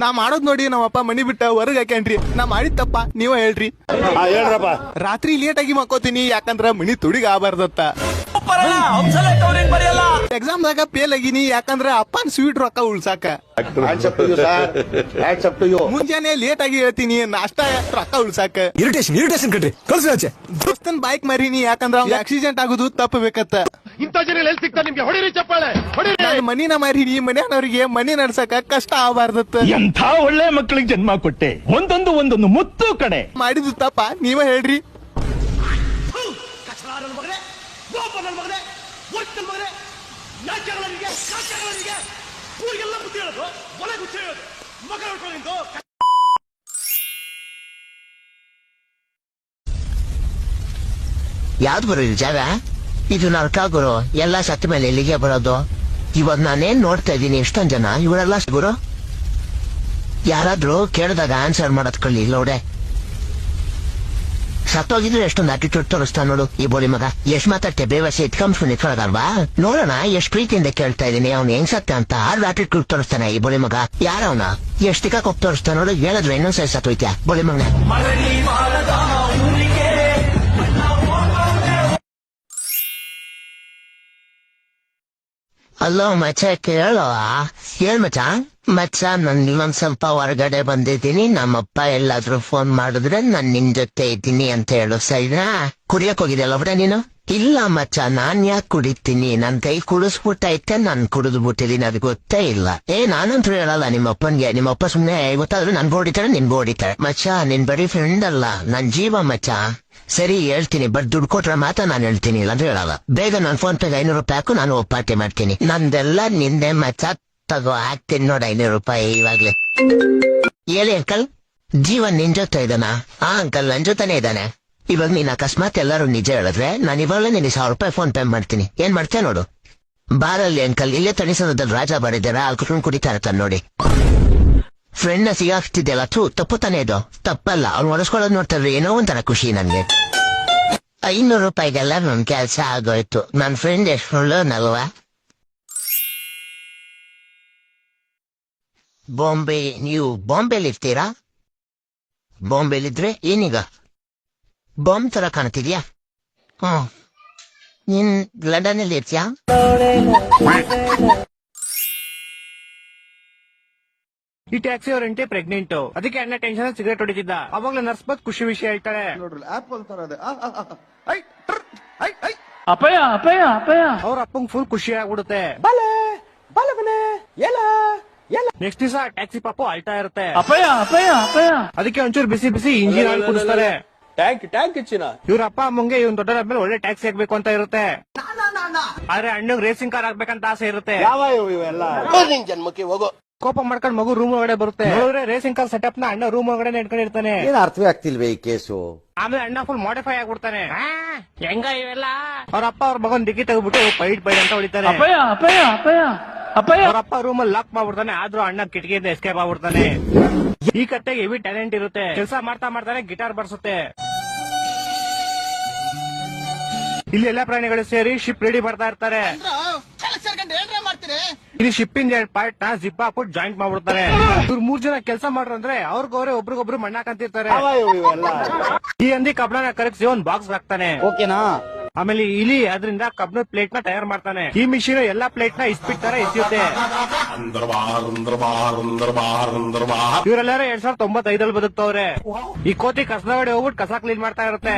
ನಾ ಮಾಡೋದ್ ನೋಡಿ ನಮ್ಮಪ್ಪ ಮನಿ ಬಿಟ್ಟ ಹೊರಗ್ ಹಾಕ್ಯಾನ್ರಿ ನಾ ಮಾಡಿದ್ ತಪ್ಪ ನೀವ ಹೇಳ್ರಿ. ಹಾ ಹೇಳ್ರಪ್ಪ. ರಾತ್ರಿ ಲೇಟ್ ಆಗಿ ಮಕ್ಕೋತೀನಿ ಯಾಕಂದ್ರ ಮನಿ ತುಡಿಗ ಆಗಬಾರ್ದತ್ತ. ಎಕ್ಸಾಮ್ ದಾಗ ಫೇಲ್ ಆಗಿನಿ ಯಾಕಂದ್ರ ಅಪ್ಪನ್ ಸ್ವೀಟ್ ರೊಕ್ಕ ಉಳ್ಸಾಕ. ಮುಂಜಾನೆ ಲೇಟ್ ಆಗಿ ಹೇಳ್ತೀನಿ ನಾಷ್ಟ ರೊಕ್ಕ ಉಳ್ಸಾಕ. ಇರಿಟೇಷನ್ ಇರಿಟೇಷನ್ ಕಟ್ರಿ ಕಳ್ಸಿ ಆಚೆ. ದೋಸ್ತನ್ ಬೈಕ್ ಮಾರಿನಿ ಯಾಕಂದ್ರ ಆಕ್ಸಿಡೆಂಟ್ ಆಗುದು ತಪ್ಪಬೇಕತ್ತ ಇಂಥ ಜನ ಎಲ್ಲಿ ಸಿಗ್ತಾರೆ ನಿಮ್ಗೆ? ಹೊಡಿರಿ ಚಪ್ಪಾಳೆ ಹೊಡಿರಿ. ನಾನು ಮನಿನ ಈ ಮನ್ಯಾನವ್ರಿಗೆ ಮನಿ ನಡ್ಸಕ ಕಷ್ಟ ಆಗಬಾರ್ದತ್ತ. ಎಂಥ ಒಳ್ಳೆ ಮಕ್ಕಳಿಗೆ ಜನ್ಮ ಕೊಟ್ಟೆ? ಒಂದೊಂದು ಒಂದೊಂದು ಮುತ್ತು ಕಡೆ ಮಾಡಿದ್ದು ತಪ್ಪ ನೀವೇ ಹೇಳ್ರಿ. ಯಾವ್ದು ಬರೋ ಜಾಗ ಇದು ನರ್ಕಾಗುರು, ಎಲ್ಲ ಸತ್ತ ಮೇಲೆ ಇಲ್ಲಿಗೆ ಬರೋದು. ಇವತ್ ನಾನೇನ್ ನೋಡ್ತಾ ಇದ್ದೀನಿ ಎಷ್ಟೊಂದ್ ಜನ, ಇವರೆಲ್ಲ ಗುರು? ಯಾರಾದ್ರೂ ಕೇಳಿದಾಗ ಆನ್ಸರ್ ಮಾಡೋದ್ ಕಳ್ಳಿ ನೋಡೆ ಸತ್ತೋಗಿದ್ರೆ ಎಷ್ಟೊಂದು ಆಟಿಟ್ಯೂಡ್ ತೋರಿಸ್ತಾ ನೋಡು, ಈ ಬೋಳಿ ಮಗ. ಎಷ್ಟ್ ಮಾತಾಡ್ತೆ ಬೇವಸೆ ಇಟ್ಕೊಂಡ್ಸ್ಕೊಂಡು ಇಟ್ಕೊಳಗಲ್ವಾ ನೋಡೋಣ, ಎಷ್ಟ್ ಪ್ರೀತಿಯಿಂದ ಕೇಳ್ತಾ ಇದೀನಿ ಅವ್ನು ಹೆಂಗ್ ಸತ್ತೆ ಅಂತ. ಆರು ಆಟಿಟ್ಯೂಡ್ ತೋರಿಸ್ತಾನೆ ಈ ಬೋಳಿ ಮಗ. ಯಾರವನ? ಎಷ್ಟಿಕ ಹೋಗ್ ತೋರಿಸ್ತಾ ನೋಡು, ಹೇಳಿದ್ರೆ ಇನ್ನೊಂದ್ಸರಿ ಸತ್ತೋಯ್ತಾ ಬೋಳಿ ಮಗನ. ಅಲ್ಲೋ ಮಚ್ಚ ಕೇಳೋ ಹೇಳ್ ಮಚ್ಚ, ನಾನು ಇನ್ನೊಂದು ಸ್ವಲ್ಪ ಹೊರಗಡೆ ಬಂದಿದ್ದೀನಿ. ನಮ್ಮಪ್ಪ ಎಲ್ಲಾದ್ರೂ ಫೋನ್ ಮಾಡಿದ್ರೆ ನಾನ್ ನಿನ್ ಜೊತೆ ಇದ್ದೀನಿ ಅಂತ ಹೇಳು ಸರಿನಾ ಕುಡಿಯಕ್ ಹೋಗಿದ್ಯಲ್ಲ ಬಿಡ ನೀನು? ಇಲ್ಲ ಮಚ್ಚ, ನಾನ್ ಯಾಕೆ ಕುಡಿತೀನಿ? ನನ್ ಕೈ ಕುಡಿಸ್ಬಿಟ್ಟೈತೆ, ನಾನ್ ಕುಡಿದು ಬಿಟ್ಟಿದ್ದೀನಿ ಅದು ಗೊತ್ತೇ ಇಲ್ಲ. ಏ ನಾನಂತೂ ಹೇಳಲ್ಲ ನಿಮ್ಮಪ್ಪನ್ಗೆ. ನಿಮ್ಮಪ್ಪ ಸುಮ್ನೆ ಗೊತ್ತಾದ್ರೆ ನನ್ ಬೋಡಿತಾರೆ ನಿನ್ ಬೋಡಿತಾರೆ ಮಚ್ಚ, ನಿನ್ ಬರೀ ಫ್ರೆಂಡ್ ಅಲ್ಲ. ನನ್ ಜೀವ ಮಚ್ಚ. ಸರಿ, ಹೇಳ್ತೀನಿ. ಬಟ್ ದುಡ್ಡು ಕೊಟ್ರೆ ಮಾತ್ರ ನಾನು ಹೇಳ್ತೀನಿ. ಇಲ್ಲಾಂದ್ರೆ ಹೇಳಲ್ಲ. ಬೇಗ ನಾನು ಫೋನ್ ಪೇಗೆ ಐನೂರು ರೂಪಾಯಿ ಹಾಕು ನಾನು ಪಾರ್ಟಿ ಮಾಡ್ತೀನಿ. ನಂದೆಲ್ಲ ನಿಂದೆ ಮಚ್ಚ. ತಗೋ, ಹಾಕ್ತೀನಿ ನೋಡ, ಐನೂರು ರೂಪಾಯಿ ಇವಾಗ್ಲೇ. ಹೇಳಿ ಅಂಕಲ್, ಜೀವನ್ ನಿನ್ ಜೊತೆ ಇದ್ದಾನ? ಆ ಅಂಕಲ್ ನನ್ ಜೊತೆನೆ ಇದ್ದಾನೆ. ಇವಾಗ ನೀನ್ ಅಕಸ್ಮಾತ್ ಎಲ್ಲರೂ ನಿಜ ಹೇಳಿದ್ರೆ ನಾನು ಇವಾಗಲೇ ನಿನಗೆ ಸಾವಿರ ರೂಪಾಯಿ ಫೋನ್ ಪೇ ಮಾಡ್ತೀನಿ. ಏನ್ ಮಾಡ್ತೀಯ ನೋಡು? ಬಾರಲ್ಲಿ ಅಂಕಲ್, ಇಲ್ಲೇ ತಣಿಸೋದ್ರಲ್ಲಿ ರಾಜ ಬಾರಿದ್ದಾರ ಅಲ್ಲಿ ಕುಟ್ಕೊಂಡು ಕುಡಿತಾ ಇರ್ತಾನೆ ನೋಡಿ. ಫ್ರೆಂಡ್ನ ಸಿಗಾಕ್ತಿದ್ಯಲ್ಲ ಥೂ, ತಪ್ಪು ತಾನೇ ಇದು. ತಪ್ಪಲ್ಲ, ಅವ್ನು ಒರೆಸ್ಕೊಳ್ಳೋದು ನೋಡ್ತಾರೆ ಏನೋ ಒಂಥರ ಖುಷಿ ನನ್ಗೆ ಐನೂರು ರೂಪಾಯಿಗೆಲ್ಲ ನನ್ ಕೆಲ್ಸ ಆಗೋಯ್ತು. ನನ್ ಫ್ರೆಂಡ್ ಎಷ್ಟು ಒಳ್ಳೆಯವನಲ್ವಾ ಬಾಂಬೆ ನೀವು ಬಾಂಬೆಲಿ ಇರ್ತೀರಾ? ಬಾಂಬೆಲಿದ್ರೆ ಏನೀಗ? ಬಾಂಬ್ ತರ ಕಾಣ್ತಿದ್ಯಾ? ಹ್ಮ್. ನೀನ್ ಲಂಡನ್ ಅಲ್ಲಿ ಇರ್ತೀಯಾ? ಈ ಟ್ಯಾಕ್ಸಿ ಅವರಂಟೆ ಪ್ರೆಗ್ನೆಂಟ್ ಅದಕ್ಕೆ ಅಣ್ಣ ಟೆನ್ಷನ್ ಸಿಗರೇಟ್ ಹೊಡಿತಿದ್ದ. ಅವಾಗ್ಲೇ ನರ್ಸ್ ಬಂದ್ ಖುಷಿ ವಿಷಯ ಹೇಳ್ತಾಳೆ. ನೋಡ್ರಿ ಆಪಲ್ ತರ ಇದೆ. ಆ, ಆ, ಆ, ಆ. ಐ, ಟ್ರ್, ಐ, ಐ. ಅಪಯ ಅಪಯ ಅಪಯ ಅವ್ರ ಅಪ್ಪಂಗ್ ಫುಲ್ ಖುಷಿ ಆಗ್ಬಿಡುತ್ತೆ. ನೆಕ್ಸ್ಟ್ ದಿವಸ ಟ್ಯಾಕ್ಸಿ ಪಾಪು ಅಳ್ತಾ ಇರುತ್ತೆ. ಅಪ್ಪಯ್ಯ ಅಪ್ಪಯ್ಯ ಅಪ್ಪಯ್ಯ. ಅದಕ್ಕೆ ಒಂಚೂರು ಬಿಸಿ ಬಿಸಿ ಇಂಜಿನ್ ಆಯಿಲ್ ಕುಡಿಸ್ತಾರೆ. ಟ್ಯಾಂಕ್ ಟ್ಯಾಂಕ್ ಹೆಚ್ಚಿನ ಇವ್ರ ಅಪ್ಪ ಅಮ್ಮಂಗೆ ಇವ್ನ ಮೇಲೆ ಒಳ್ಳೆ ಟ್ಯಾಕ್ಸಿ ಹಾಕ್ಬೇಕು ಅಂತ ಇರುತ್ತೆ. ಆದ್ರೆ ಅಣ್ಣಂಗ್ ರೇಸಿಂಗ್ ಕಾರ್ ಆಗ್ಬೇಕಂತ ಆಸೆ ಇರುತ್ತೆ. ಯಾವ ಇವು ಇವೆಲ್ಲ? ನಿನ್ ಜನ್ಮಕ್ಕೆ ಹೋಗೋ. ಕೋಪ ಮಾಡ್ಕೊಂಡ್ ಮಗು ರೂಮ್ ಒಳಗಡೆ ಬರುತ್ತೆ. ನೋಡಿದ್ರೆ ರೇಸಿಂಗ್ ಕಾರ್ ಸೆಟಪ್ನ ಅಣ್ಣ ರೂಮ್ ಒಳಗಡೆ ಇಟ್ಕೊಂಡಿರ್ತಾನೆ. ಏನ್ ಅರ್ಥವೇ ಆಗ್ತಿಲ್ವೇ ಈ ಕೇಸು? ಆಮೇಲೆ ಅಣ್ಣ ಫುಲ್ ಮಾಡಿಫೈ ಆಗ್ಬಿಡ್ತಾನೆ. ಹೆಂಗ ಇವೆಲ್ಲ? ಅವ್ರ ಅಪ್ಪ ಅವ್ರ ಮಗನ್ ಡಿಕ್ಕಿ ತೆಗೆದ್ಬಿಟ್ಟು ಪೈಟ್ ಪೈಟ್ ಅಂತ ಹೊಡಿತಾರೆ. ಅಪ್ಪಯ್ಯ ಅಪ್ಪಯ್ಯ ಅಪಯ ಅಪ್ಪ ರೂಮ್ ಅಲ್ಲಿ ಲಾಕ್ ಮಾಡ್ಬಿಡ್ತಾನೆ ಆದ್ರೂ ಅಣ್ಣ ಕಿಟಕಿಯಿಂದ ಎಸ್ಕೇಪ್ ಆಗ್ಬಿಡ್ತಾನೆ. ಈ ಕತ್ತೆಗೆ ಹೆವಿ ಟ್ಯಾಲೆಂಟ್ ಇರುತ್ತೆ. ಕೆಲಸ ಮಾಡ್ತಾ ಮಾಡ್ತಾನೆ ಗಿಟಾರ್ ಬರ್ಸುತ್ತೆ. ಇಲ್ಲಿ ಎಲ್ಲಾ ಪ್ರಾಣಿಗಳು ಸೇರಿ ಶಿಪ್ ರೆಡಿ ಮಾಡ್ತಾ ಇರ್ತಾರೆ. ಇಲ್ಲಿ ಶಿಪ್ಪಿಂದ ಎರಡು ಪಾರ್ಟ್ನ ಜಿಪ್ ಹಾಕ್ಬಿಟ್ಟು ಜಾಯಿಂಟ್ ಮಾಡ್ಬಿಡ್ತಾರೆ. ಇವ್ರು ಮೂರ್ ಜನ ಕೆಲಸ ಮಾಡ್ರಂದ್ರೆ ಅವ್ರಿಗವ್ರೆ ಒಬ್ರಿಗೊಬ್ರು ಮಣ್ಣಾಕಂತಿರ್ತಾರೆ ಈ ಅಂದಿ ಕಬ್ಣನ ಕರಗಿಸಿ ಒಂದ್ ಬಾಕ್ಸ್ ಹಾಕ್ತಾನೆ. ಓಕೆನಾ ಆಮೇಲೆ ಇಲಿ ಅದರಿಂದ ಕಬ್ಬಿಣದ ಪ್ಲೇಟ್ನ ತಯಾರು ಮಾಡ್ತಾನೆ. ಈ ಮಿಷಿನ್ ಎಲ್ಲಾ ಪ್ಲೇಟ್ನ ಇಸ್ಪಿಟ್ ತರ ಎಸೆಯುತ್ತೆ. ಇವರೆಲ್ಲರೂ ಎರಡ್ ಸಾವಿರದ ತೊಂಬತ್ತೈದಲ್ಲಿ ಬದುಕ್ತವ್ರೆ. ಈ ಕೋತಿ ಕಸದ ಹೋಗ್ಬಿಟ್ಟು ಕಸ ಕ್ಲೀನ್ ಮಾಡ್ತಾ ಇರುತ್ತೆ.